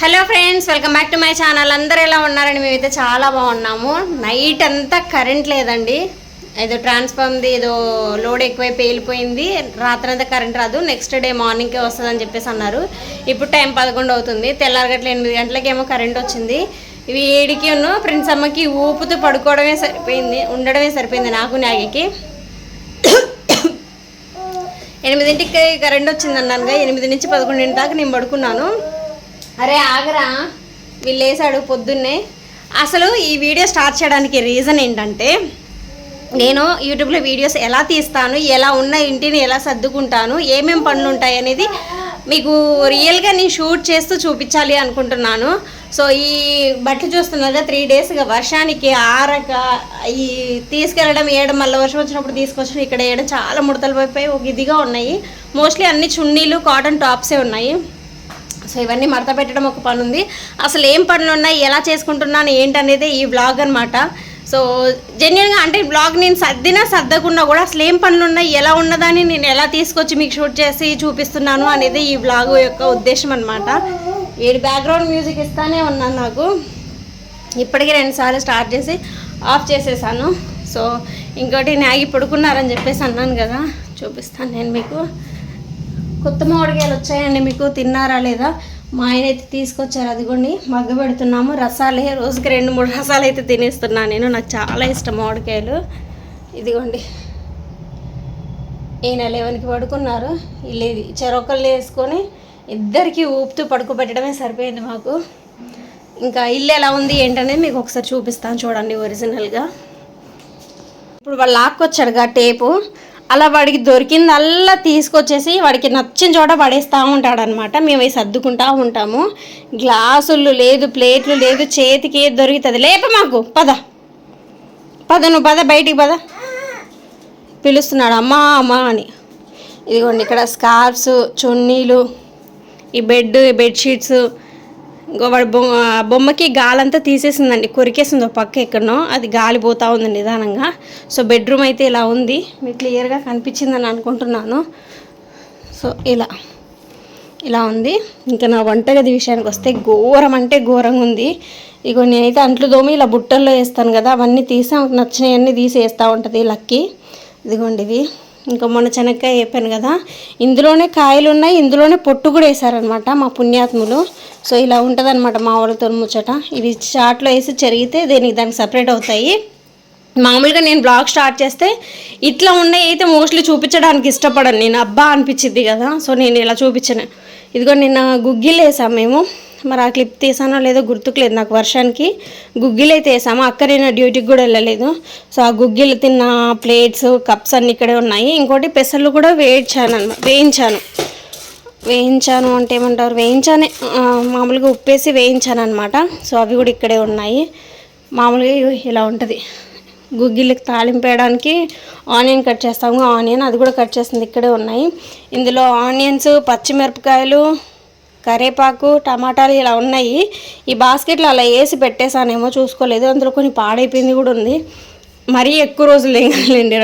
Hello friends welcome back to my channel అందరూ ఎలా ఉన్నారండి? మేమైతే చాలా బాగున్నాము. నైట్ అంతా కరెంట్ లేదండి. ఏదో ట్రాన్స్ఫార్మ్ది ఏదో లోడ్ ఎక్కువై పేలిపోయింది. రాత్రి అంతా కరెంట్ రాదు. నెక్స్ట్ డే మార్నింగ్కే వస్తుంది అని చెప్పేసి అన్నారు. ఇప్పుడు టైం పదకొండు అవుతుంది. తెల్లారగట్ల ఎనిమిది గంటలకేమో కరెంట్ వచ్చింది. ఇవి ఏడికి ఉన్న ఫ్రెండ్స్ అమ్మకి ఊపుతూ పడుకోవడమే సరిపోయింది. ఉండడమే సరిపోయింది నాకు నాగికి ఎనిమిదింటికి కరెంట్ వచ్చింది అన్నానుగా ఎనిమిది నుంచి పదకొండింటి దాకా నేను పడుకున్నాను. అరే ఆగరా. వీళ్ళేసాడు పొద్దున్నే. అసలు ఈ వీడియో స్టార్ట్ చేయడానికి రీజన్ ఏంటంటే నేను యూట్యూబ్లో వీడియోస్ ఎలా తీస్తాను ఎలా ఉన్న ఇంటిని ఎలా సర్దుకుంటాను ఏమేమి పనులు ఉంటాయి అనేది మీకు రియల్గా నేను షూట్ చేస్తూ చూపించాలి అనుకుంటున్నాను. సో ఈ బట్టలు చూస్తున్నారుగా త్రీ డేస్గా వర్షానికి ఆరక ఈ తీసుకెళ్ళడం వేయడం మళ్ళీ వర్షం వచ్చినప్పుడు తీసుకొచ్చి ఇక్కడ వేయడం చాలా ముడతలు పోయిపోయి ఒక ఇదిగా ఉన్నాయి. మోస్ట్లీ అన్ని చున్నీలు కాటన్ టాప్సే ఉన్నాయి. ఇవన్నీ మడత పెట్టడం ఒక పని ఉంది అసలు ఏం పనులు ఉన్నాయి ఎలా చేసుకుంటున్నాను ఏంటనేది ఈ బ్లాగ్ అనమాట సో జెన్యున్గా అంటే బ్లాగ్ నేను సర్దినా సర్దకుండా కూడా అసలు ఏం పనులు ఉన్నాయి ఎలా ఉన్నదని నేను ఎలా తీసుకొచ్చి మీకు షూట్ చేసి చూపిస్తున్నాను అనేది ఈ బ్లాగ్ యొక్క ఉద్దేశం అనమాట వీడి బ్యాక్గ్రౌండ్ మ్యూజిక్ ఇస్తానే ఉన్నాను నాకు. ఇప్పటికీ రెండుసార్లు స్టార్ట్ చేసి ఆఫ్ చేసేసాను. సో ఇంకోటి నాగి పడుకున్నారని చెప్పేసి అన్నాను కదా చూపిస్తాను నేను మీకు. కొత్త మామిడికాయలు వచ్చాయండి మీకు తిన్నారా లేదా? మా ఆయన అయితే తీసుకొచ్చారు అదిగోండి మగ్గ పెడుతున్నాము. రసాలే రోజుకి రెండు మూడు రసాలు అయితే తినేస్తున్నాను నేను నాకు చాలా ఇష్టం మామిడికాయలు. ఇదిగోండి ఈయన లెవెన్కి పడుకున్నారు. ఇల్లు చెరొకళ్ళు వేసుకొని ఇద్దరికి ఊపుతూ పడుకోబెట్టడమే సరిపోయింది మాకు. ఇంకా ఇల్లు ఎలా ఉంది ఏంటనేది మీకు ఒకసారి చూపిస్తాను చూడండి ఒరిజినల్గా. ఇప్పుడు వాళ్ళు లాక్కొచ్చాడుగా టేపు. అలా వాడికి దొరికిందల్లా తీసుకొచ్చేసి వాడికి నచ్చిన చోట పడేస్తూ ఉంటాడనమాట మేము అవి సర్దుకుంటా ఉంటాము. గ్లాసులు లేదు ప్లేట్లు లేదు చేతికి ఏది దొరుకుతుంది? లేప మాకు పద. పద నువ్వు పద బయటికి పద. పిలుస్తున్నాడు అమ్మా అమ్మా అని. ఇదిగోండి ఇక్కడ స్కార్ఫ్స్ చున్నీలు ఈ బెడ్ ఈ బెడ్షీట్స్ వాడి బొమ్మ బొమ్మకి గాలంతా తీసేసిందండి. కొరికేసింది ఒక పక్క ఎక్కడనో. అది గాలి పోతా ఉంది నిదానంగా. సో బెడ్రూమ్ అయితే ఇలా ఉంది. మీకు క్లియర్గా కనిపించిందని అనుకుంటున్నాను. సో ఇలా. ఇలా ఉంది. ఇంకా నా వంటగది విషయానికి వస్తే ఘోరం అంటే ఘోరంగా ఉంది. ఇగో నేనైతే అంట్లు దోమి ఇలా బుట్టల్లో వేస్తాను కదా. అవన్నీ తీసి నచ్చినవన్నీ తీసి వేస్తూ ఉంటుంది లక్కీ. ఇదిగోండి ఇవి. ఇంకా మొన్న శనక్కాయ వేపాను కదా. ఇందులోనే కాయలు ఉన్నాయి ఇందులోనే పొట్టు కూడా వేసారనమాట మా పుణ్యాత్ములు. సో ఇలా ఉంటుంది అనమాట మా వాళ్ళతో ముచ్చట. ఇవి చాట్లో వేసి చెరిగితే దీనికి దానికి సపరేట్ అవుతాయి. మామూలుగా నేను బ్లాగ్ స్టార్ట్ చేస్తే ఇట్లా ఉన్నాయి అయితే మోస్ట్లీ చూపించడానికి ఇష్టపడను నేను. అబ్బా అనిపించింది కదా. సో నేను ఇలా చూపించాను. ఇదిగో నిన్న గుగ్గిలు వేసాం మేము. మరి ఆ క్లిప్ తీసానో లేదో గుర్తుకులేదు నాకు వర్షానికి. గుగ్గిలు అయితే వేసాము అక్క నేను డ్యూటీకి కూడా వెళ్ళలేదు. సో ఆ గుగ్గిలు తిన్న ప్లేట్స్ కప్స్ అన్నీ ఇక్కడే ఉన్నాయి. ఇంకోటి పెసర్లు కూడా వేయించాను అనమాట వేయించాను. వేయించాను అంటే ఏమంటారు? వేయించానే మామూలుగా ఉప్పేసి వేయించాను అనమాట సో అవి కూడా ఇక్కడే ఉన్నాయి. మామూలుగా ఇలా ఉంటుంది. గుగ్గిళ్ళకి తాలింపు వేయడానికి ఆనియన్ కట్ చేస్తాము. ఆనియన్ అది కూడా కట్ చేసింది ఇక్కడే ఉన్నాయి. ఇందులో ఆనియన్స్ పచ్చిమిరపకాయలు కరేపాకు టమాటాలు ఇలా ఉన్నాయి. ఈ బాస్కెట్లో అలా వేసి పెట్టేసానేమో చూసుకోలేదు. అందులో కొన్ని పాడైపోయింది కూడా ఉంది. మరీ ఎక్కువ రోజులు ఏం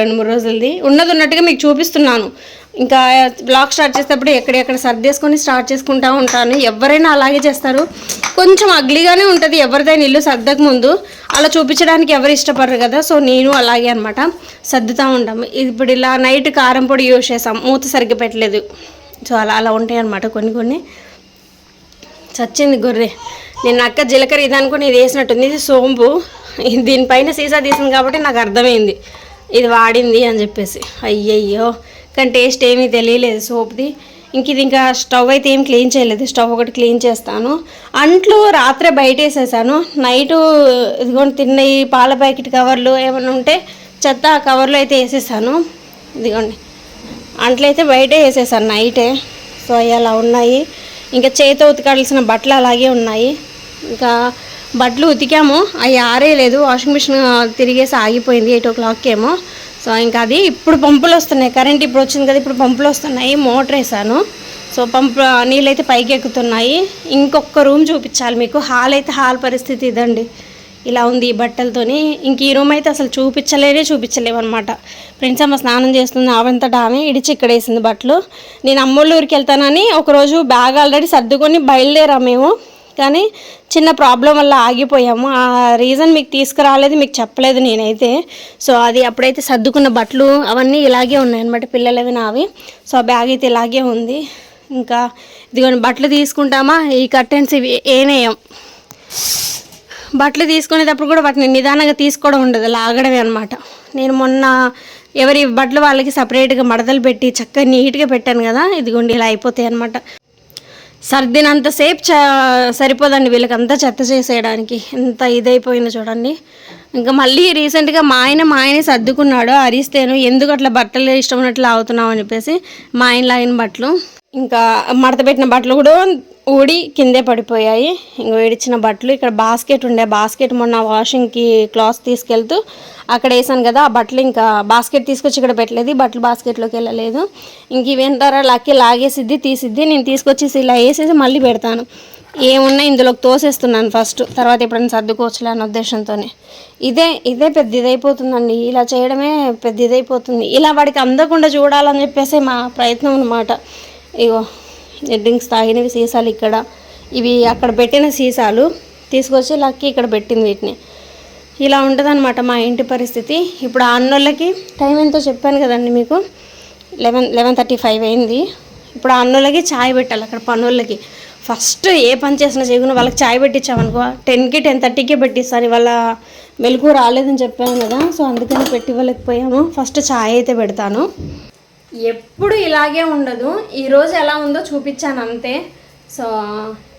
రెండు మూడు రోజులది. ఉన్నది ఉన్నట్టుగా మీకు చూపిస్తున్నాను. ఇంకా బ్లాగ్ స్టార్ట్ చేసేటప్పుడు ఎక్కడెక్కడ సర్దేసుకొని స్టార్ట్ చేసుకుంటా ఉంటాను. ఎవరైనా అలాగే చేస్తారు. కొంచెం అగ్లీగానే ఉంటుంది. ఎవరిదైనా ఇల్లు సర్దక ముందు. అలా చూపించడానికి ఎవరు ఇష్టపడరు కదా. సో నేను అలాగే అనమాట సర్దుతూ ఉంటాము ఇప్పుడు ఇలా నైట్ కారం పొడి యూజ్ చేసాం. మూత సరిగ్గా పెట్టలేదు. సో అలా అలా ఉంటాయి అనమాట కొన్ని కొన్ని. చచ్చింది గొర్రె. నేను అక్క జీలకర్ర ఇది అనుకుని ఇది వేసినట్టుంది. ఇది సోంపు. దీనిపైన సీసా తీసింది కాబట్టి నాకు అర్థమైంది. ఇది వాడింది అని చెప్పేసి. అయ్యయ్యో. కానీ టేస్ట్ ఏమీ తెలియలేదు సోప్ది. ఇంక ఇది ఇంకా స్టవ్ అయితే ఏం క్లీన్ చేయలేదు. స్టవ్ ఒకటి క్లీన్ చేస్తాను. అంట్లు రాత్రే బయట వేసేసాను. నైటు ఇదిగోండి తిన్న ఈ పాల ప్యాకెట్ కవర్లు ఏమైనా ఉంటే చెత్త ఆ కవర్లో అయితే వేసేసాను. ఇదిగోండి. అంట్లు అయితే బయటే వేసేసాను నైటే. సో అవి అలా ఉన్నాయి. ఇంకా చేతితో ఉతకాల్సిన బట్టలు అలాగే ఉన్నాయి. ఇంకా బట్టలు ఉతికాము. అవి ఆరేయలేదు వాషింగ్ మిషన్ తిరిగేసి ఆగిపోయింది ఎయిట్ ఓ క్లాక్కి ఏమో. సో ఇంకా అది ఇప్పుడు పంపులు వస్తున్నాయి. కరెంట్ ఇప్పుడు వచ్చింది కదా ఇప్పుడు పంపులు వస్తున్నాయి. మోటార్ వేసాను. సో పంపు నీళ్ళు అయితే పైకి ఎక్కుతున్నాయి ఇంకొక రూమ్ చూపించాలి మీకు. హాల్ అయితే హాల్ పరిస్థితి ఇదండి. ఇలా ఉంది ఈ బట్టలతోని. ఇంక ఈ రూమ్ అయితే అసలు చూపించలేనే చూపించలేము అనమాట ఫ్రెండ్స్ అమ్మ స్నానం చేస్తుంది ఆవంతట ఆమె ఇడిచి ఇక్కడ వేసింది బట్టలు. నేను అమ్మోళ్ళ ఊరికి వెళ్తానని ఒకరోజు బ్యాగ్ ఆల్రెడీ సర్దుకొని బయలుదేరా మేము. కానీ చిన్న ప్రాబ్లం వల్ల ఆగిపోయాము. ఆ రీజన్ మీకు తీసుకురాలేదు మీకు చెప్పలేదు నేనైతే. సో అది అప్పుడైతే సర్దుకున్న బట్టలు అవన్నీ ఇలాగే ఉన్నాయన్నమాట పిల్లలవి నావి. సో ఆ బ్యాగ్ అయితే ఇలాగే ఉంది. ఇంకా ఇదిగోండి బట్టలు తీసుకుంటామా? ఈ కర్టెన్స్ ఇవి ఏనేయం. బట్టలు తీసుకునేటప్పుడు కూడా వాటిని నిదానంగా తీసుకోవడం ఉండదు లాగడమే అనమాట నేను మొన్న ఎవరి బట్టలు వాళ్ళకి సపరేట్గా మడతలు పెట్టి చక్కగా నీట్గా పెట్టాను కదా ఇదిగోండి ఇలా అయిపోతాయి అనమాట సర్దినంతసేపు చ సరిపోదండి వీళ్ళకి అంతా చెత్త చేసేయడానికి. ఎంత ఇదైపోయిందో చూడండి. ఇంకా మళ్ళీ రీసెంట్గా మా ఆయన మా ఆయనే సర్దుకున్నాడు అరిస్తేను ఎందుకు అట్లా బట్టలు ఇష్టం ఉన్నట్లు అవుతున్నావు అని చెప్పేసి మా ఆయన లాగిన బట్టలు. ఇంకా మడత పెట్టిన బట్టలు కూడా ఊడి కిందే పడిపోయాయి. ఇంకో వేడిచ్చిన బట్టలు ఇక్కడ బాస్కెట్ ఉండే బాస్కెట్ మొన్న వాషింగ్కి క్లాత్ తీసుకెళ్తూ అక్కడ వేసాను కదా ఆ బట్టలు ఇంకా బాస్కెట్ తీసుకొచ్చి ఇక్కడ పెట్టలేదు బట్టలు బాస్కెట్లోకి వెళ్ళలేదు. ఇంక ఇవేంటారా లక్కి లాగేసిద్ది తీసిద్ది నేను తీసుకొచ్చేసి ఇలా వేసేసి మళ్ళీ పెడతాను. ఏమున్నా ఇందులోకి తోసేస్తున్నాను ఫస్ట్ తర్వాత ఎప్పుడైనా సర్దుకోవచ్చులే అన్న ఉద్దేశంతోనే. ఇదే ఇదే పెద్ద ఇదైపోతుందండి ఇలా చేయడమే పెద్ద ఇదైపోతుంది. ఇలా వాడికి అందకుండా చూడాలని చెప్పేసి మా ప్రయత్నం అనమాట ఇగో డ్రింక్స్ తాగినవి సీసాలు ఇక్కడ. ఇవి అక్కడ పెట్టిన సీసాలు. తీసుకొచ్చి లక్కీ ఇక్కడ పెట్టింది వీటిని. ఇలా ఉంటుందన్నమాట మా ఇంటి పరిస్థితి. ఇప్పుడు ఆ అన్నోళ్ళకి టైం ఎంతో చెప్పాను కదండి మీకు. లెవెన్ లెవెన్ థర్టీ ఫైవ్ అయింది. ఇప్పుడు ఆ అన్నోళ్ళకి ఛాయ్ పెట్టాలి అక్కడ పనులకి. ఫస్ట్ ఏ పని చేసినా చేయకుండా వాళ్ళకి ఛాయ్ పెట్టించామనుకో టెన్కి టెన్ థర్టీకే పెట్టిస్తారు. ఇవాళ మెలకు రాలేదని చెప్పాను కదా సో అందుకని పెట్టివ్వలేకపోయాము ఫస్ట్ ఛాయ్ అయితే పెడతాను. ఎప్పుడు ఇలాగే ఉండదు. ఈరోజు ఎలా ఉందో చూపించాను అంతే. సో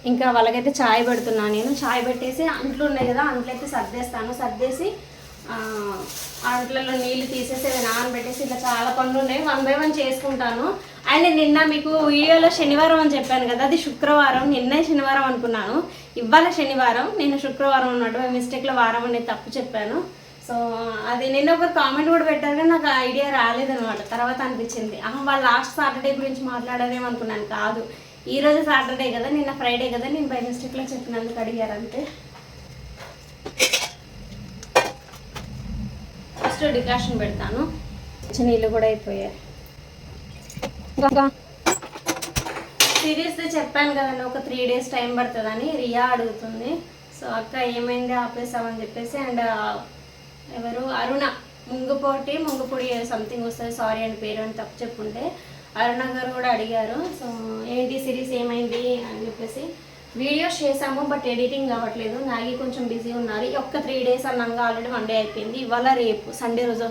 ఇంకా వాళ్ళకైతే ఛాయ్ పెడుతున్నాను నేను. ఛాయ్ పెట్టేసి అంట్లు ఉన్నాయి కదా అంట్లు అయితే సర్దేస్తాను. సర్దేసి అంట్లలో నీళ్ళు తీసేసి అవి నానబెట్టేసి ఇలా చాలా పనులు ఉన్నాయి. వన్ బై వన్ చేసుకుంటాను. అండ్ నిన్న మీకు వీడియోలో శనివారం అని చెప్పాను కదా అది శుక్రవారం. నిన్నే శనివారం అనుకున్నాను. ఇవాళ శనివారం. నేను శుక్రవారం ఉన్నాడు మిస్టేక్లో వారం అనేది తప్పు చెప్పాను. సో అది నిన్న ఒక కామెంట్ కూడా పెట్టారు కానీ నాకు ఐడియా రాలేదనమాట తర్వాత అనిపించింది. ఆహా వాళ్ళు లాస్ట్ సాటర్డే గురించి మాట్లాడారేమో అనుకున్నాను కాదు. ఈ రోజు సాటర్డే కదా నిన్న ఫ్రైడే కదా నేను బై మిస్టేక్లో చెప్పినందుకు అడిగారు అంతే. ఫస్ట్ డికాషన్ పెడతాను. నీళ్ళు కూడా అయిపోయాయి. సీరియస్గా చెప్పాను కదండి ఒక త్రీ డేస్ టైం పడుతుందని రియా అడుగుతుంది. సో అక్క ఏమైంది ఆపేసామని చెప్పేసి అండ్ ఎవరు? అరుణ. ముంగుపోటి ముంగుపొడి సంథింగ్ వస్తుంది. సారీ అని పేరు అని తప్పు చెప్పుంటే అరుణ గారు కూడా అడిగారు. సో ఏంటి సిరీస్ ఏమైంది అని చెప్పేసి వీడియోస్ చేసాము బట్ ఎడిటింగ్ అవ్వట్లేదు. నాగి కొంచెం బిజీ ఉన్నారు. ఒక్క త్రీ డేస్ అన్నాక ఆల్రెడీ మండే అయిపోయింది. ఇవాళ రేపు సండే రోజు.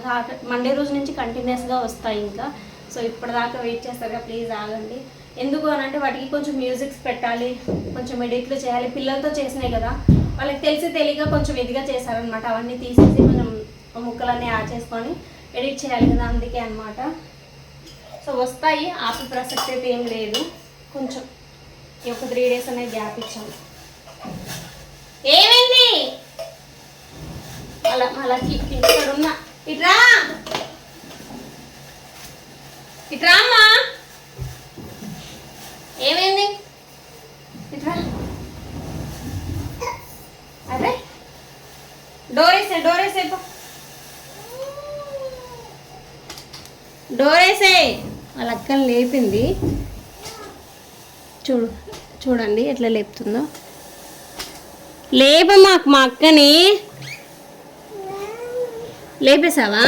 మండే రోజు నుంచి కంటిన్యూస్గా వస్తాయి ఇంకా. సో ఇప్పటిదాకా వెయిట్ చేస్తారుగా. ప్లీజ్ ఆగండి. ఎందుకు అని అంటే వాటికి కొంచెం మ్యూజిక్స్ పెట్టాలి. కొంచెం ఎడిట్లు చేయాలి. పిల్లలతో చేసినాయి కదా. వాళ్ళకి తెలిసి తెలియక కొంచెం ఇదిగా చేశారనమాట అవన్నీ తీసేసి మనం ముక్కలన్నీ యాడ్ చేసుకొని ఎడిట్ చేయాలి కదా అందుకే అన్నమాట. సో వస్తాయి ఆపి ప్రసక్తి అయితే ఏం లేదు. కొంచెం ఈ ఒక త్రీ డేస్ అనేది గ్యాప్ ఇచ్చాము ఏమైంది? అలా అలా ఇక్కడ ఉన్న ఇట్రా! ఇట్రా అమ్మా ఏమైంది ఇట్రా అదే డోరేసే డోరేసే పో డోరేసే వాళ్ళ అక్కని లేపింది. చూడు చూడండి ఎట్లా లేపుతుందో. లేప మాకు మా అక్కని. లేపేసావా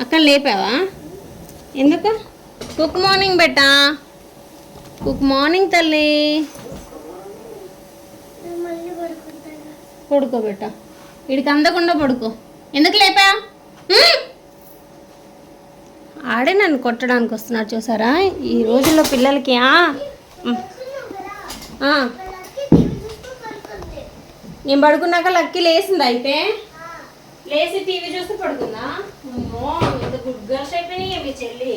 అక్కని లేపావా? ఎందుకు? గుడ్ మార్నింగ్ బెటా. గుడ్ మార్నింగ్ తల్లి. పడుకో బెట్ట వీడికి అందకుండా పడుకో. ఎందుకు లేపా? ఆడే నన్ను కొట్టడానికి వస్తున్నాడు చూసారా? ఈ రోజుల్లో పిల్లలకి ఆ, నేను పడుకున్నాక లక్కీ లేచింది అయితే. లేచి టీవీ చూస్తే పడుకుందా? అమ్మో ఎంత గుడ్ గర్ల్స్ అయిపోయినాయి మీ చెల్లి.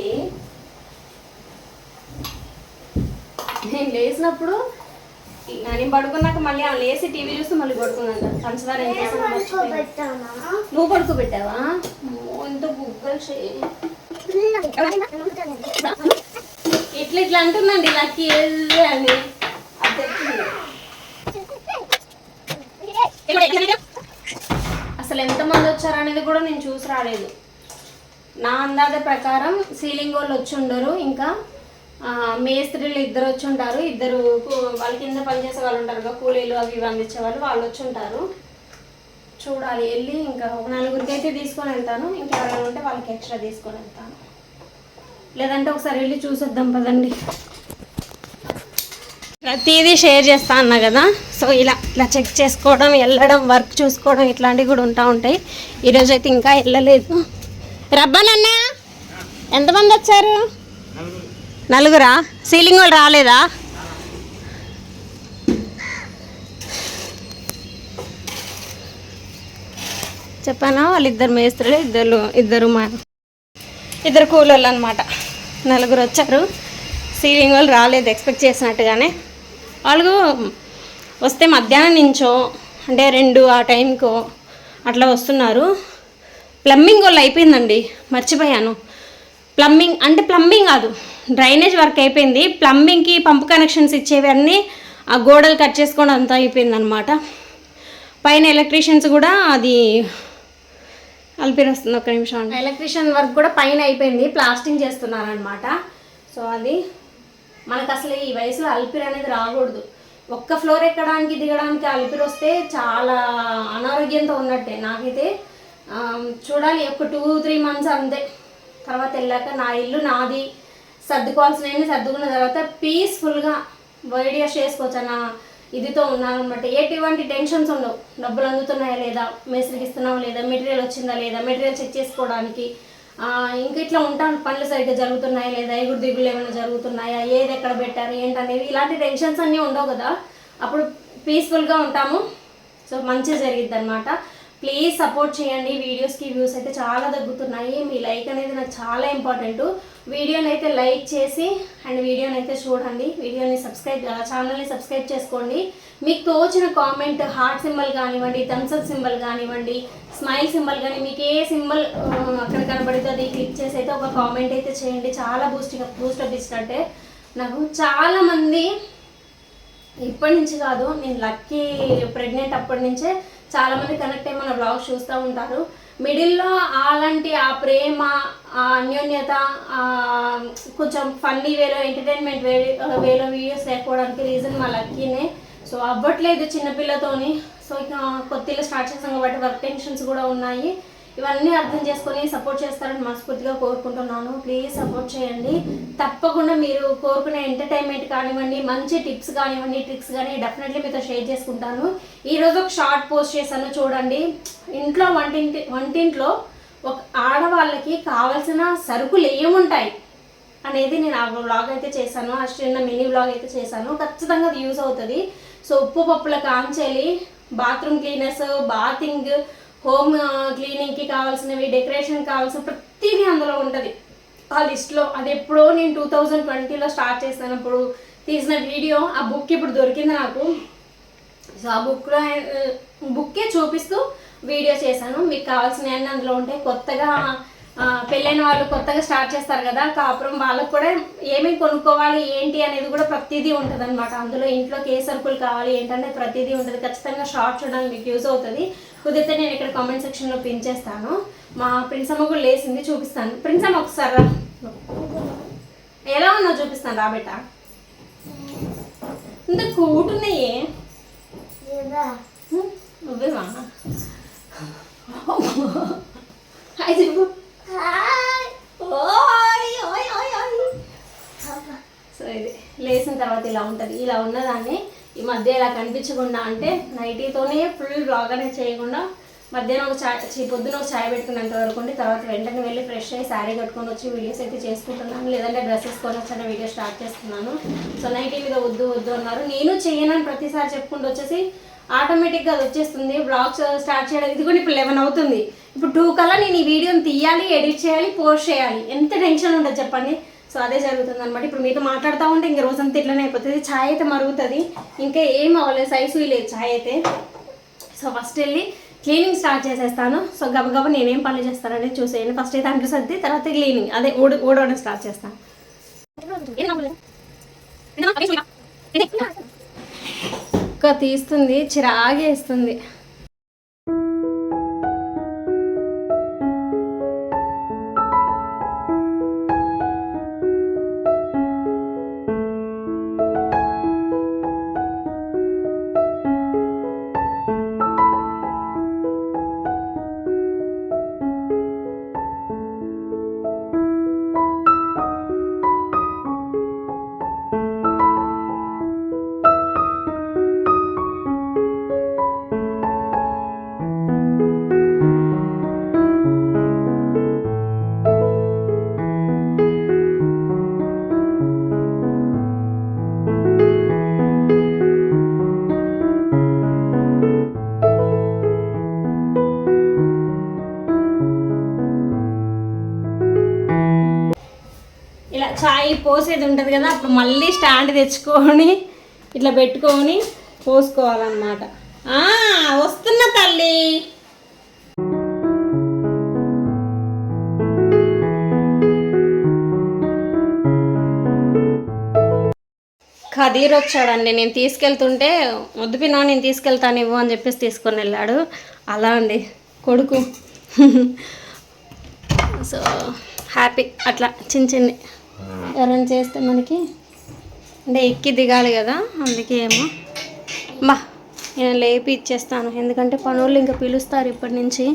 నేను లేచినప్పుడు నేను పడుకున్నాక మళ్ళీ ఆమె లేచి టీవీ చూస్తే మళ్ళీ పడుకుందంట పంచదార ఏం నువ్వు పడుకోబెట్టావా? అమ్మో, ఎంత షేప్ ఇట్లా ఇట్లా అంటుందండి? లక్కీ ఏది అని. అసలు ఎంతమంది వచ్చారనేది కూడా నేను చూసి రాలేదు. నా అందాజ ప్రకారం సీలింగ్ వాళ్ళు వచ్చి ఉండరు. ఇంకా మేస్త్రీలు ఇద్దరు వచ్చి ఉంటారు. ఇద్దరు వాళ్ళ కింద పనిచేసే వాళ్ళు ఉంటారు కదా కూలీలు అవి ఇవి అందించే వాళ్ళు వాళ్ళు వచ్చి ఉంటారు. చూడాలి వెళ్ళి ఇంకా ఒక నలుగురికి అయితే తీసుకొని వెళ్తాను. ఇంకా ఎవరైనా ఉంటే వాళ్ళకి ఎక్స్ట్రా తీసుకొని వెళ్తాను. లేదంటే ఒకసారి వెళ్ళి చూసేద్దాం పదండి. ప్రతిదీ షేర్ చేస్తా అన్నా కదా. సో ఇలా ఇలా చెక్ చేసుకోవడం వెళ్ళడం వర్క్ చూసుకోవడం ఇట్లాంటివి కూడా ఉంటా ఉంటాయి. ఈరోజు అయితే ఇంకా వెళ్ళలేదు. రబ్బనన్నా ఎంతమంది వచ్చారు? నలుగురా? సీలింగ్ వాళ్ళు రాలేదా? చెప్పానా? వాళ్ళిద్దరు మేస్త్రులు ఇద్దరు ఇద్దరు మా ఇద్దరు కూలోళ్ళు అనమాట నలుగురు వచ్చారు. సీలింగ్ వాళ్ళు రాలేదు ఎక్స్పెక్ట్ చేసినట్టుగానే. వాళ్ళు వస్తే మధ్యాహ్నం నుంచో అంటే రెండు ఆ టైంకో అట్లా వస్తున్నారు. ప్లంబింగ్ వాళ్ళు అయిపోయిందండి మర్చిపోయాను. ప్లంబింగ్ అంటే ప్లంబింగ్ కాదు డ్రైనేజ్ వర్క్ అయిపోయింది. ప్లంబింగ్కి పంపు కనెక్షన్స్ ఇచ్చేవన్నీ ఆ గోడలు కట్ చేసుకోవడం అంతా అయిపోయిందనమాట పైన ఎలక్ట్రీషియన్స్ కూడా అది అల్పిరి వస్తుంది ఒక నిమిషం ఎలక్ట్రీషియన్ వర్క్ కూడా పైన అయిపోయింది. ప్లాస్టింగ్ చేస్తున్నారనమాట సో అది మనకు అసలు ఈ వయసులో అలిపిరి అనేది రాకూడదు. ఒక్క ఫ్లోర్ ఎక్కడానికి దిగడానికి అలిపిరి వస్తే చాలా అనారోగ్యంతో ఉన్నట్టే. నాకైతే చూడాలి. ఒక టూ త్రీ మంత్స్ అంతే. తర్వాత వెళ్ళాక నా ఇల్లు నాది సర్దుకోవాల్సినవి సర్దుకున్న తర్వాత పీస్ఫుల్గా వైడియా చేసుకోవచ్చు. అన్న ఇదితో ఉన్నామన్నమాట. ఎటువంటి టెన్షన్స్ ఉండవు. డబ్బులు అందుతున్నాయా లేదా? మేస్త్రికి ఇస్తున్నావా లేదా? మెటీరియల్ వచ్చిందా లేదా? మెటీరియల్ చెక్ చేసుకోవడానికి ఇంకా ఇట్లా ఉంటాను. పనులు సరిగ్గా జరుగుతున్నాయా లేదా? ఎగుడు దిగులు ఏమైనా జరుగుతున్నాయా? ఏది ఎక్కడ పెట్టారు? ఏంటనేవి ఇలాంటి టెన్షన్స్ అన్నీ ఉండవు కదా. అప్పుడు పీస్ఫుల్గా ఉంటాము. సో మంచిగా జరిగిద్ది అనమాట ప్లీజ్ సపోర్ట్ చేయండి. వీడియోస్కి వ్యూస్ అయితే చాలా తగ్గుతున్నాయి. మీ లైక్ అనేది నాకు చాలా ఇంపార్టెంట్ వీడియోని అయితే లైక్ చేసి అండ్ వీడియోని అయితే చూడండి. వీడియోని సబ్స్క్రైబ్ ఛానల్ని సబ్స్క్రైబ్ చేసుకోండి. మీకు తోచిన కామెంట్ హార్ట్ సింబల్ కానివ్వండి థమ్స్అప్ సింబల్ కానివ్వండి స్మైల్ సింబల్ కానీ మీకు ఏ సింబల్ అక్కడ కనబడితే అది క్లిక్ చేసి అయితే ఒక కామెంట్ అయితే చేయండి. చాలా బూస్ట్ బూస్టప్ ఇచ్చినట్టే. నాకు చాలామంది ఇప్పటి నుంచి కాదు నేను లక్కీ ప్రెగ్నెంట్ అప్పటి నుంచే చాలా మంది కనెక్ట్ అయ్యి మన బ్లాగ్స్ చూస్తూ ఉంటారు. మిడిల్లో అలాంటి ఆ ప్రేమ ఆ అన్యోన్యత కొంచెం ఫన్నీ వేలో ఎంటర్టైన్మెంట్ వే వేలో వీడియోస్ లేకపోవడానికి రీజన్ మా లక్కీనే. సో అవ్వట్లేదు చిన్నపిల్లతోని సో ఇక కొత్త స్టార్ట్ చేసాం కాబట్టి వర్క్ టెన్షన్స్ కూడా ఉన్నాయి. ఇవన్నీ అర్థం చేసుకొని సపోర్ట్ చేస్తారని మనస్ఫూర్తిగా కోరుకుంటున్నాను. ప్లీజ్ సపోర్ట్ చేయండి. తప్పకుండా మీరు కోరుకునే ఎంటర్టైన్మెంట్ కానివ్వండి మంచి టిప్స్ కానివ్వండి ట్రిక్స్ కానీ డెఫినెట్లీ మీతో షేర్ చేసుకుంటాను. ఈరోజు ఒక షార్ట్ పోస్ట్ చేశాను చూడండి. ఇంట్లో వంటింటి వంటింట్లో ఒక ఆడవాళ్ళకి కావాల్సిన సరుకులు ఏముంటాయి అనేది నేను ఆ వ్లాగ్ అయితే చేశాను. ఆ చిన్న మినీ వ్లాగ్ అయితే చేశాను. ఖచ్చితంగా అది యూస్ అవుతుంది. సో ఉప్పు పప్పుల కాంచెలి బాత్రూమ్ క్లీనర్స్ బాతింగ్ హోమ్ క్లీనింగ్కి uh, కావాల్సినవి డెకరేషన్ కావాల్సిన ప్రతిదీ అందులో ఉంటుంది. ఆ లిస్ట్లో అది ఎప్పుడో నేను టూ థౌజండ్ ట్వంటీలో స్టార్ట్ చేసినప్పుడు తీసిన వీడియో ఆ బుక్ ఇప్పుడు దొరికింది నాకు. సో ఆ బుక్లో బుక్కే uh, చూపిస్తూ వీడియో చేశాను. మీకు కావాల్సినవన్నీ అందులో ఉంటాయి. కొత్తగా పెళ్ళైన వాళ్ళు కొత్తగా స్టార్ట్ చేస్తారు కదా కాపురం వాళ్ళకు కూడా ఏమేమి కొనుక్కోవాలి ఏంటి అనేది కూడా ప్రతిదీ ఉంటుంది అనమాట అందులో ఇంట్లోకి ఏ సరుకులు కావాలి ఏంటంటే ప్రతిదీ ఉంటుంది. ఖచ్చితంగా షార్ట్ చూడడానికి మీకు యూజ్ అవుతుంది. కుదిరితే నేను ఇక్కడ కామెంట్ సెక్షన్లో పిన్ చేస్తాను. మా ప్రిన్సమ్మ కూడా లేసింది చూపిస్తాను. ప్రిన్సమ్మ ఒకసారి రా. ఎలా ఉన్నావు చూపిస్తాను రా బేట. ఇంత నువ్వేమా ఓయ్ సో ఇది లేచిన తర్వాత ఇలా ఉంటుంది. ఇలా ఉన్నదాన్ని ఈ మధ్య ఇలా కనిపించకుండా అంటే నైటీతోనే ఫుల్ బ్లాగ్ అనేది చేయకుండా మధ్యాహ్నం ఒక చాయ్ పొద్దున ఒక చాయ్ పెట్టుకున్నంత వరకు ఉండి తర్వాత వెంటనే వెళ్ళి ఫ్రెష్ అయ్యి శారీ కట్టుకొని వచ్చి వీడియోస్ అయితే చేసుకుంటున్నాను లేదంటే డ్రెస్సెస్ కొని వచ్చాను వీడియో స్టార్ట్ చేస్తున్నాను. సో నైటీ మీద వద్దు వద్దు అన్నారు. నేను చేయనని ప్రతిసారి చెప్పుకుంటూ వచ్చేసి ఆటోమేటిక్గా అది వచ్చేస్తుంది. బ్లాగ్స్ స్టార్ట్ చేయడం ఇది కూడా ఇప్పుడు లెవెన్ అవుతుంది. ఇప్పుడు టూ కల్లా నేను ఈ వీడియోని తీయాలి ఎడిట్ చేయాలి పోస్ట్ చేయాలి. ఎంత టెన్షన్ ఉంటుంది చెప్పండి. సో అదే జరుగుతుంది అనమాట ఇప్పుడు మీతో మాట్లాడుతూ ఉంటే ఇంక రోజంతా ఇట్లనే అయిపోతుంది. ఛాయ్ అయితే మరుగుతుంది. ఇంకా ఏం అవ్వలేదు సైజు లేదు ఛాయ్ అయితే. సో ఫస్ట్ వెళ్ళి క్లీనింగ్ స్టార్ట్ చేసేస్తాను. సో గబగబ నేనేం పనులు చేస్తాననేది చూసేయండి. ఫస్ట్ అయితే అంట్లు సర్ది తర్వాత క్లీనింగ్ అదే ఊడ ఊడవడం స్టార్ట్ చేస్తాను. ఒక్క తీస్తుంది చిరాగేస్తుంది పోసేది ఉంటుంది కదా అప్పుడు మళ్ళీ స్టాండ్ తెచ్చుకొని ఇట్లా పెట్టుకొని పోసుకోవాలన్నమాట. వస్తున్న తల్లి. ఖదీర్ వచ్చాడండి నేను తీసుకెళ్తుంటే వద్దు నేను తీసుకెళ్తాను ఇవ్వు అని చెప్పేసి తీసుకొని వెళ్ళాడు. అలా అండి కొడుకు. సో హ్యాపీ అట్లా చిన్న చిన్ని. ఎవరైనా చేస్తే మనకి అంటే ఎక్కి దిగాలి కదా అందుకే ఏమో. బా నేను లేపి ఇచ్చేస్తాను. ఎందుకంటే పనులు ఇంకా పిలుస్తారు ఇప్పటి నుంచి.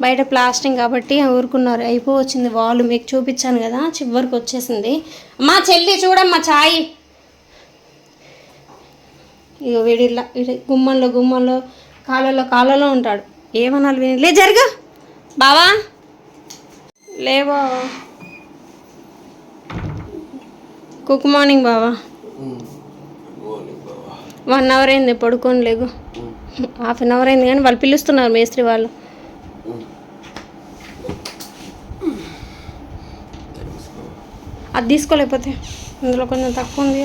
బయట ప్లాస్టింగ్ కాబట్టి ఊరుకున్నారు. అయిపోవచ్చింది వాళ్ళు మీకు చూపించాను కదా చివరికి వచ్చేసింది. అమ్మా చెల్లి చూడమ్మా చాయ్ ఇక వీడిలా వీడి గుమ్మంలో గుమ్మంలో కాళ్ళలో కాళ్ళలో ఉంటాడు. ఏమనాలి విని లే జరగా. బావా. లేవా కుక్ మార్నింగ్ బావా వన్ అవర్ అయింది పడుకోని లేగు. హాఫ్ అన్ అవర్ అయింది కానీ వాళ్ళు పిలుస్తున్నారు మేస్త్రి వాళ్ళు. అది తీసుకోలేకపోతే ఇందులో కొంచెం తక్కువ ఉంది.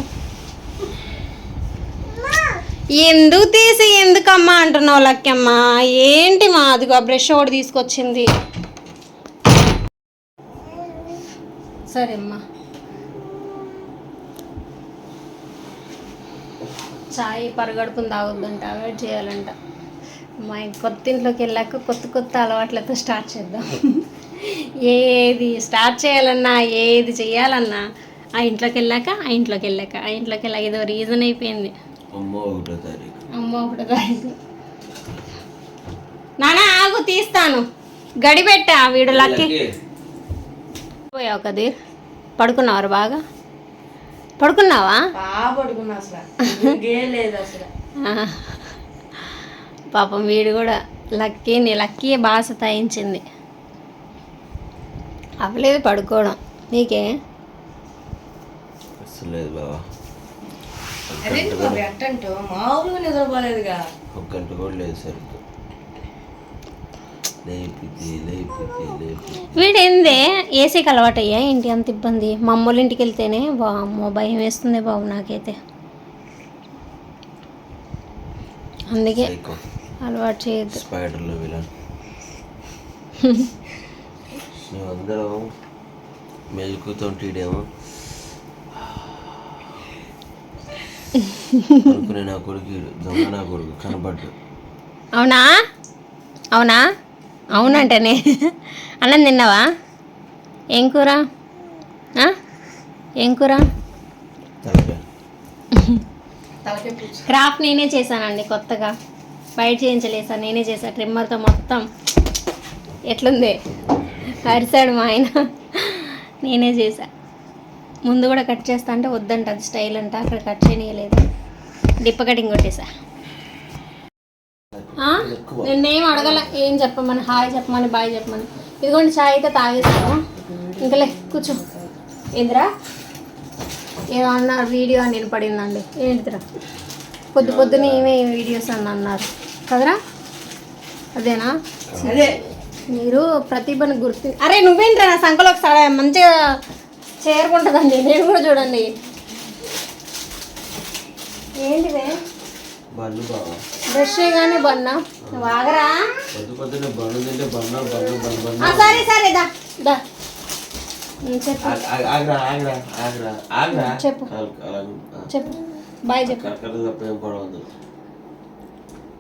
ఎందుకు తీసి ఎందుకమ్మా అంటున్నావు లక్కమ్మ? ఏంటి మా అదిగో బ్రష్ ఒకటి తీసుకొచ్చింది. సరే అమ్మా చాయ్ పరగడుపుని తాగొద్దంట అవాయిడ్ చేయాలంట. మా కొత్త ఇంట్లోకి వెళ్ళాక కొత్త కొత్త అలవాట్లతో స్టార్ట్ చేద్దాం. ఏది స్టార్ట్ చేయాలన్నా ఏది చేయాలన్నా ఆ ఇంట్లోకి వెళ్ళాక ఆ ఇంట్లోకి వెళ్ళాక ఆ ఇంట్లోకి వెళ్ళాక ఏదో రీజన్ అయిపోయింది. అమ్మో ఒకటో తారీఖు. అమ్మ ఒకటి తారీఖు. నానా ఆగు తీస్తాను. గడిపెట్టా వీడు లక్కీ. పోయావు కదీర్ పడుకున్నావారు బాగా? పడుకున్నావా? పడుకున్నా అసలు. పాపం వీడు కూడా లక్కీని లక్కీ బాగా సతాయించింది అవ్వలేదు పడుకోవడం. నీకే? అసలు లేదు బావా. ఒక గంట మరి అట్టంటూ? మామూలుగా నిద్రపోలేదుగా. ఒక గంట కూడా లేదు సరిగ్గా వీడేందే? ఏసీకి అలవాటు అయ్యా ఇంటి అంత ఇబ్బంది. మా అమ్మోళ్ళ ఇంటికి వెళ్తేనే వామ్మో భయం వేస్తుంది బాబు నాకైతే. అందుకే అలవాటు చేయొద్దు. స్పైడర్లో విలన్. మేమందరం మెలుకుతుంటేడేమో అనుకునే నా కొడుకు దొంగ నా కొడుకు కనబడ్డు. అవునా? అవునా? అవునంటేనే. అన్నం తిన్నావా? ఏం కూర? ఏం కూర? క్రాఫ్ట్ నేనే చేశానండి కొత్తగా. బయట చేయించలేసా నేనే చేశా. ట్రిమ్మర్తో మొత్తం ఎట్లుంది? అరిసాడు మా ఆయన. నేనే చేశా. ముందు కూడా కట్ చేస్తా అంటే వద్దంట అది స్టైల్ అంట అక్కడ కట్ చేయలేదు డిప్ప కటింగ్ కొట్టేసా? నిన్నేం అడగల. ఏం చెప్పమని? హాయ్ చెప్పమని బాయ్ చెప్పమని. ఇదిగోండి చాయ్ అయితే తాగేస్తాము ఇంకలే కూర్చో. ఏందిరా? ఏదో అన్నారు వీడియో అని నిలబడిందండి ఏంటిదిరా? పొద్దు పొద్దున ఏమే వీడియోస్ అని అన్నారు. కదరా? అదేనా? అదే. మీరు ప్రతిభను గుర్తు అరే నువ్వేంట్రా నా సంకలో ఒకసారి మంచిగా చేరుకుంటుందండి. నేను కూడా చూడండి. ఏంటిదే? బండ్లు బావా. బ్రష్ బన్నా నువ్వు ఆగరా పొద్దు పొద్దున్న బండ్లు తింటే సరే సరే దా దా. ఉమ్, చెప్పు. ఆగ్- ఆగ్- ఆగ్రా ఆగ్రా ఆగ్రా ఆగ్రా. చెప్పు. అలా- అలాగే. ఆ. చెప్పు. బాయ్ చెప్పు. కరెక్ట్ తప్ప ఏం పడవద్దు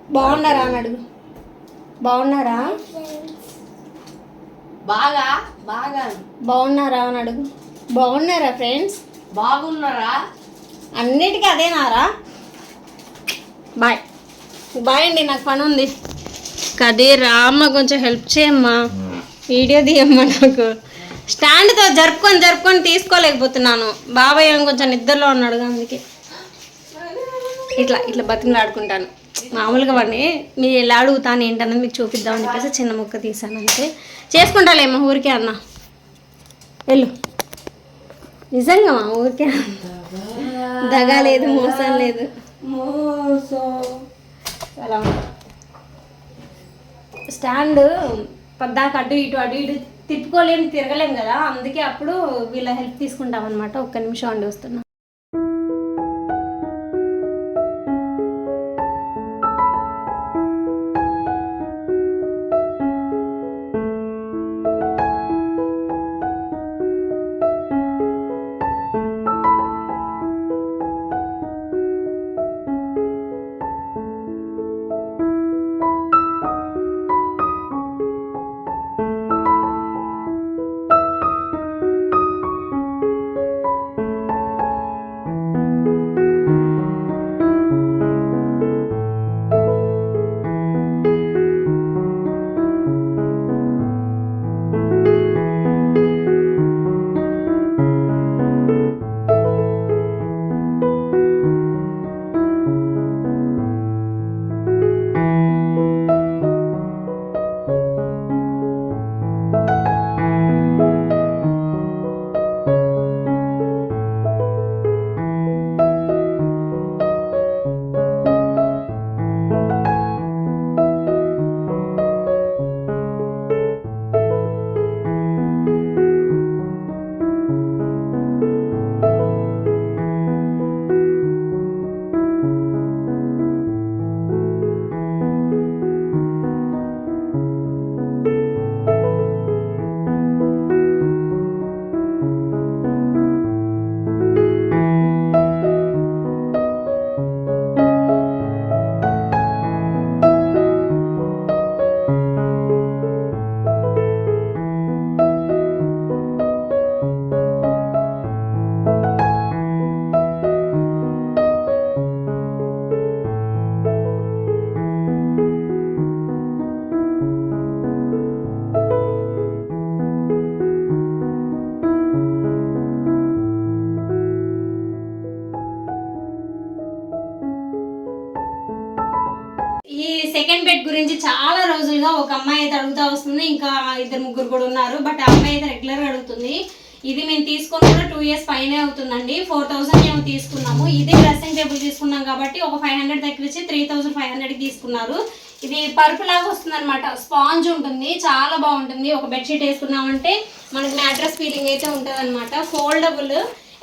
బాగున్నారా అని అడుగు. బాగున్నారా? బాగా బాగా. బాగున్నారా అని అడుగు. బాగున్నారా ఫ్రెండ్స్? బాగున్నారా? అన్నిటికీ అదేనారా బాయ్. బాయ్ అండి నాకు పని ఉంది. కదీర్ అమ్మ కొంచెం హెల్ప్ చేయమ్మా. వీడియో తీయమ్మా నాకు. స్టాండ్తో జరుపుకొని జరుపుకొని తీసుకోలేకపోతున్నాను. బాబాయ్ కొంచెం నిద్రలో ఉన్నాడు అందుకే. ఇట్లా ఇట్లా బతిమలాడుకుంటాను. మామూలుగా వాడిని మీరు ఎలా అడుగుతాను ఏంటన్నది మీకు చూపిద్దామని చెప్పేసి చిన్న ముక్క తీసాను అంతే. చేసుకుంటాలేమ్మా ఊరికే అన్న. వెళ్ళు. నిజంగా మా ఊరికే దగా లేదు మోసం లేదు. అలా స్టాండ్ పద్దాక అటు ఇటు అటు ఇటు తిప్పుకోలేము తిరగలేము కదా. అందుకే అప్పుడు వీళ్ళ హెల్ప్ తీసుకుంటాం అనమాట ఒక్క నిమిషం అండి వస్తున్నా. చాలా ఒక అమ్మాయి అయితే అడుగుతా వస్తుంది. ఇంకా ఇద్దరు ముగ్గురు కూడా ఉన్నారు. బట్ ఆ అమ్మాయి అయితే రెగ్యులర్గా అడుగుతుంది. ఇది మేము తీసుకొని కూడా టూ ఇయర్స్ పైనే అవుతుందండి. ఫోర్ థౌసండ్ మేము తీసుకున్నాము. ఇదే డ్రెస్సింగ్ టేబుల్ తీసుకున్నాం కాబట్టి ఒక ఫైవ్ హండ్రెడ్ తగ్గించి త్రీ థౌసండ్ ఫైవ్ హండ్రెడ్కి తీసుకున్నారు. ఇది పరుపు లాగా వస్తుంది అనమాట స్పాంజ్ ఉంటుంది. చాలా బాగుంటుంది. ఒక బెడ్షీట్ వేసుకున్నామంటే మనకి మ్యాట్రస్ ఫీలింగ్ అయితే ఉంటుంది అనమాట ఫోల్డబుల్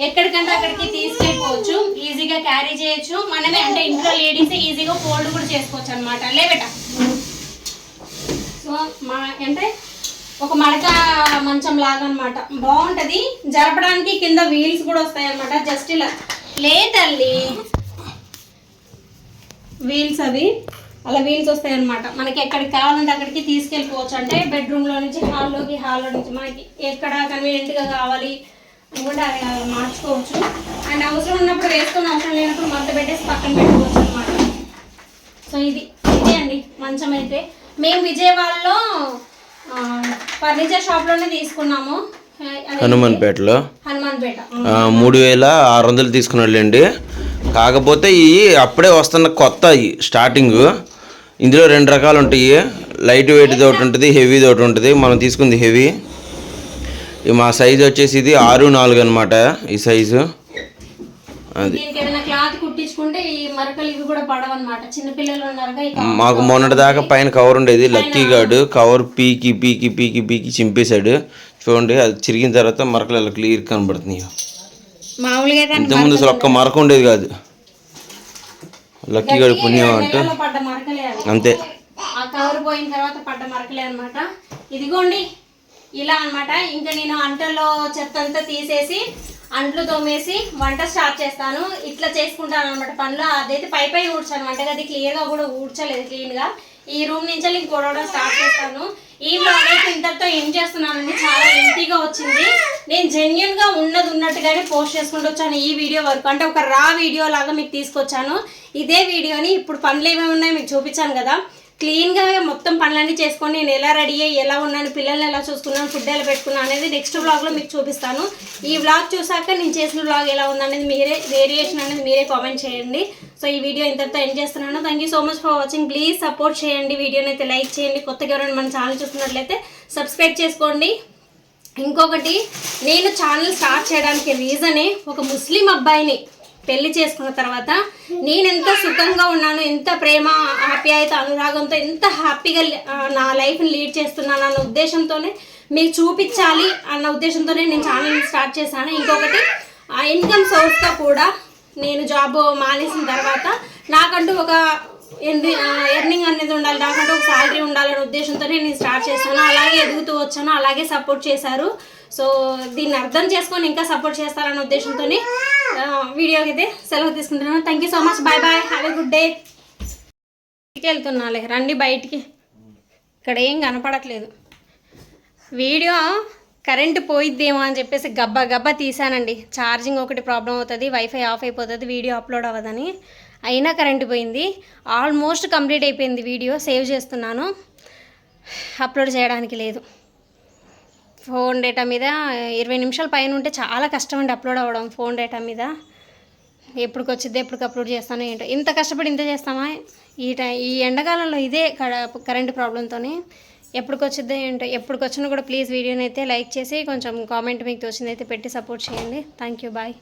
ఎక్కడికంటే అక్కడికి తీసుకెళ్ళిపోవచ్చు. ఈజీగా క్యారీ చేయొచ్చు. మనమే అంటే ఇంట్లో లేడీస్ ఈజీగా ఫోల్డ్ కూడా చేసుకోవచ్చు అనమాట లేబెట సో మా అంటే ఒక మడక మంచం లాగా అనమాట బాగుంటది. జరపడానికి కింద వీల్స్ కూడా వస్తాయి అనమాట జస్ట్ ఇలా లే తల్లి. వీల్స్ అవి. అలా వీల్స్ వస్తాయి అనమాట మనకి ఎక్కడికి కావాలంటే అక్కడికి తీసుకెళ్ళిపోవచ్చు. అంటే బెడ్రూమ్లో నుంచి హాల్లోకి హాల్లో నుంచి మనకి ఎక్కడ కన్వీనియంట్గా కావాలి అనుకుంటే కూడా మార్చుకోవచ్చు. అండ్ అవసరం ఉన్నప్పుడు వేసుకొని అవసరం లేనప్పుడు మడత పెట్టేసి పక్కన పెట్టుకోవచ్చు అనమాట సో ఇది ఇదే అండి. మంచం అయితే మేము విజయవాడలో ఫర్నిచర్ షాప్లోనే తీసుకున్నాము హనుమాన్పేటలో? హనుమాన్పేట. మూడు వేల ఆరు వందలు తీసుకున్నాళ్ళండి కాకపోతే ఇవి అప్పుడే వస్తున్న కొత్త స్టార్టింగ్. ఇందులో రెండు రకాలు ఉంటాయి. లైట్ వెయిట్ది ఒకటి ఉంటుంది హెవీది ఒకటి ఉంటుంది. మనం తీసుకుంది హెవీ. ఈ మా సైజు వచ్చేసి ఇది ఆరు నాలుగు అనమాట ఈ సైజు. మాకు మొన్నటి దాకా పైన కవర్ ఉండేది. లక్కీ గార్డు కవర్ పీకి పీకి పీకి పీకి చింపేశాడు. చూడండి అది చిరిగిన తర్వాత మరకలు ఇలా క్లియర్ కనబడుతున్నాయి. మామూలుగా అయితే ఇంతకుముందు అసలు ఒక్క మరక ఉండేది కాదు. లక్కీ గార్డు పుణ్యం అంటూ. అంతే. ఆ కవర్ పోయిన తర్వాత పడ్డ మరకలే అన్నమాట. ఇదిగోండి ఇలా అన్నమాట. ఇంకా నేను అంటల్లో చెత్త అంతా తీసేసి అంట్లు తోమేసి వంట స్టార్ట్ చేస్తాను. ఇట్లా చేసుకుంటాను అనమాట పనులు. అదైతే పై పై ఊడ్చాను. వంటగది క్లియర్గా కూడా ఊడ్చలేదు క్లీన్గా ఈ రూమ్ నుంచి నేను కూడా స్టార్ట్ చేస్తాను. ఈ బ్లాగ్ అయితే ఇంతటితో ఏం చేస్తున్నానండి చాలా ఎంటీగా వచ్చింది. నేను జెన్యున్గా ఉన్నది ఉన్నట్టుగానే పోస్ట్ చేసుకుంటూ వచ్చాను ఈ వీడియో వరకు. అంటే ఒక రా వీడియో లాగా మీకు తీసుకొచ్చాను. ఇదే వీడియోని ఇప్పుడు పనులు ఏమేమి ఉన్నాయో మీకు చూపించాను కదా. క్లీన్గా మొత్తం పనులన్నీ చేసుకొని నేను ఎలా రెడీ అయ్యి ఎలా ఉన్నాను పిల్లల్ని ఎలా చూసుకున్నాను ఫుడ్ ఎలా పెట్టుకున్నాను అనేది నెక్స్ట్ వ్లాగ్లో మీకు చూపిస్తాను. ఈ వ్లాగ్ చూసాక నేను చేసిన వ్లాగ్ ఎలా ఉందనేది మీరే వేరియేషన్ అనేది మీరే కామెంట్ చేయండి. సో ఈ వీడియో ఇంతటితో ఎండ్ చేస్తున్నాను. Thank you so much for watching please support చేయండి. వీడియోని అయితే లైక్ చేయండి. కొత్తగా ఎవరైనా మన ఛానల్ చూస్తున్నట్లయితే సబ్స్క్రైబ్ చేసుకోండి. ఇంకొకటి నేను ఛానల్ స్టార్ట్ చేయడానికి రీజనే ఒక ముస్లిం అబ్బాయిని పెళ్ళి చేసుకున్న తర్వాత నేను ఎంత సుఖంగా ఉన్నాను ఎంత ప్రేమ ఆప్యాయత అనురాగంతో ఎంత హ్యాపీగా నా లైఫ్ని లీడ్ చేస్తున్నాను అన్న ఉద్దేశంతోనే మీకు చూపించాలి అన్న ఉద్దేశంతోనే నేను ఛానల్ స్టార్ట్ చేశాను. ఇంకొకటి ఆ ఇన్కమ్ సోర్స్గా కూడా నేను జాబ్ మానేసిన తర్వాత నాకంటూ ఒక ఎర్నింగ్ అనేది ఉండాలి నాకంటూ ఒక శాలరీ ఉండాలనే ఉద్దేశంతోనే నేను స్టార్ట్ చేశాను. అలాగే ఎదుగుతూ వచ్చాను అలాగే సపోర్ట్ చేశారు. సో దీన్ని అర్థం చేసుకొని ఇంకా సపోర్ట్ చేస్తారనే ఉద్దేశంతోనే వీడియోకి అయితే సెలవు తీసుకుంటున్నాను. Thank you so much bye bye have a good day బయటికి వెళ్తున్నాలే. రండి బయటికి. ఇక్కడ ఏం కనపడట్లేదు. వీడియో కరెంట్ పోయిద్దేమో అని చెప్పేసి గబ్బా గబ్బా తీసానండి ఛార్జింగ్ ఒకటి ప్రాబ్లం అవుతుంది వైఫై ఆఫ్ అయిపోతుంది వీడియో అప్లోడ్ అవ్వదని. అయినా కరెంట్ పోయింది. ఆల్మోస్ట్ కంప్లీట్ అయిపోయింది వీడియో. సేవ్ చేస్తున్నాను. అప్లోడ్ చేయడానికి లేదు. ఫోన్ డేటా మీద ఇరవై నిమిషాల పైన ఉంటే చాలా కష్టం అండి అప్లోడ్ అవ్వడం ఫోన్ డేటా మీద. ఎప్పటికి వచ్చిద్ది ఎప్పటికి అప్లోడ్ చేస్తానో ఏంటో. ఇంత కష్టపడి ఇంత చేస్తామా? ఈ టై ఈ ఎండాకాలంలో ఇదే కరెంట్ ప్రాబ్లంతోనే ఎప్పటికి వచ్చిద్దో ఏంటో. ఎప్పటికి వచ్చినా కూడా ప్లీజ్ వీడియోని అయితే లైక్ చేసి కొంచెం కామెంట్ మీకు తోచింది అయితే పెట్టి సపోర్ట్ చేయండి. Thank you bye